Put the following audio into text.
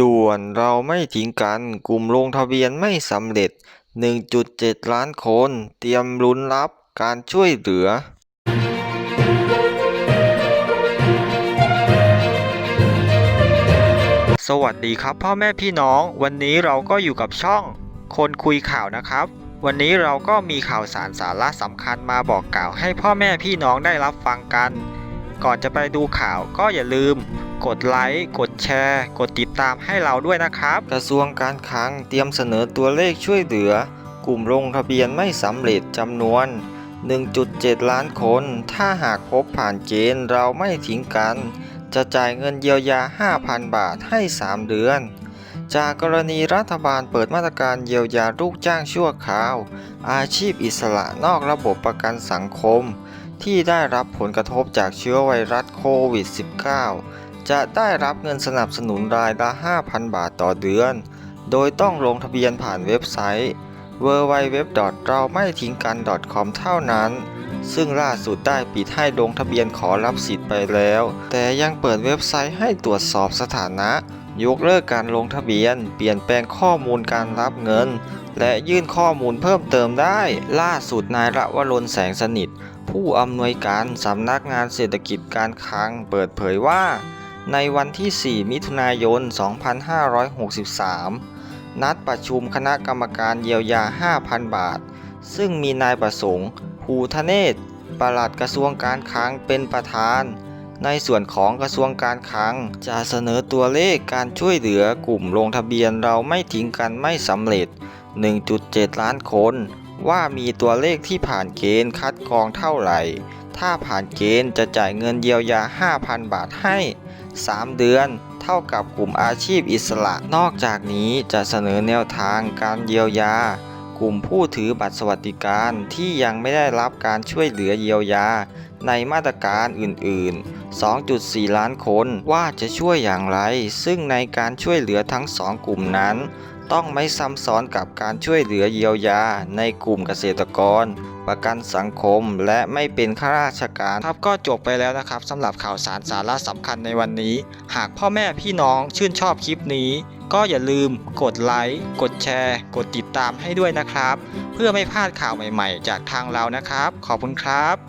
ด่วนเราไม่ทิ้งกันกลุ่มลงทะเบียนไม่สำเร็จ 1.7 ล้านคน เตรียมลุ้นรับการช่วยเหลือสวัสดีครับพ่อแม่พี่น้อง วันนี้เราก็อยู่กับช่อง คนคุยข่าวนะครับ วันนี้เราก็มีข่าวสารสาระสำคัญมาบอกกล่าวให้พ่อแม่พี่น้องได้รับฟังกัน ก่อนจะไปดูข่าวก็อย่าลืม กดไลค์ กดแชร์ กดติดตามให้เราด้วยนะครับ กระทรวงการคลังเตรียมเสนอตัวเลขช่วยเหลือ กลุ่มลงทะเบียนไม่สำเร็จจำนวน 1.7 ล้านคน ถ้าหากพบผ่านเกณฑ์เราไม่ทิ้งกัน จะจ่ายเงินเยียวยา 5,000 บาทให้ 3 เดือนจากกรณีรัฐบาลเปิดมาตรการเยียวยาลูกจ้างชั่วคราว อาชีพอิสระนอกระบบประกันสังคม ที่ได้รับผลกระทบจากเชื้อไวรัสโควิด -19 จะได้รับเงินสนับสนุนรายละ 5,000 บาทต่อเดือน โดยต้องลงทะเบียนผ่านเว็บไซต์ w w w เราไม่ทิ้งกัน .com เท่านั้น ซึ่งล่าสุดได้ปิดให้ลงทะเบียนขอรับสิทธิ์ไปแล้ว แต่ยังเปิดเว็บไซต์ให้ตรวจสอบสถานะ ยกเลิกการลงทะเบียน เปลี่ยนแปลงข้อมูลการรับเงิน และยื่นข้อมูลเพิ่มเติมได้ ล่าสุดนายระวรนแสงสนิท ผู้อำนวยการสำนักงานเศรษฐกิจการคลังเปิดเผยว่า ในวันที่ 4 มิถุนายน 2563 นัดประชุมคณะกรรมการเยียวยา 5,000 บาท ซึ่งมีนายประสงค์ภูทะเนศปลัดกระทรวงการคลังเป็นประธาน ในส่วนของกระทรวงการคลังจะเสนอตัวเลขการช่วยเหลือกลุ่มลงทะเบียนเราไม่ทิ้งกันไม่สำเร็จ 1.7 ล้านคน ว่ามีตัวเลขที่ผ่านเกณฑ์คัดกรองเท่าไหร่ ถ้าผ่านเกณฑ์จะจ่ายเงินเยียวยา 5,000 บาทให้ 3 เดือน เท่ากับกลุ่มอาชีพอิสระ นอกจากนี้จะเสนอแนวทางการเยียวยา กลุ่มผู้ถือบัตรสวัสดิการที่ยังไม่ได้รับการช่วยเหลือเยียวยา ในมาตรการอื่น ๆ2.4 ล้านคนว่าจะช่วยอย่างไร ซึ่งในการช่วยเหลือทั้งสองกลุ่มนั้น ต้องไม่ซ้ำซ้อนกับการช่วยเหลือเยียวยาในกลุ่มเกษตรกร ประกันสังคมและไม่เป็นข้าราชการครับก็จบไปแล้วนะครับสำหรับข่าวสารสาระสำคัญในวันนี้ หากพ่อแม่พี่น้องชื่นชอบคลิปนี้ ก็อย่าลืมกดไลค์กดแชร์ กดติดตามให้ด้วยนะครับ เพื่อไม่พลาดข่าวใหม่ๆ จากทางเรานะครับ ขอบคุณครับ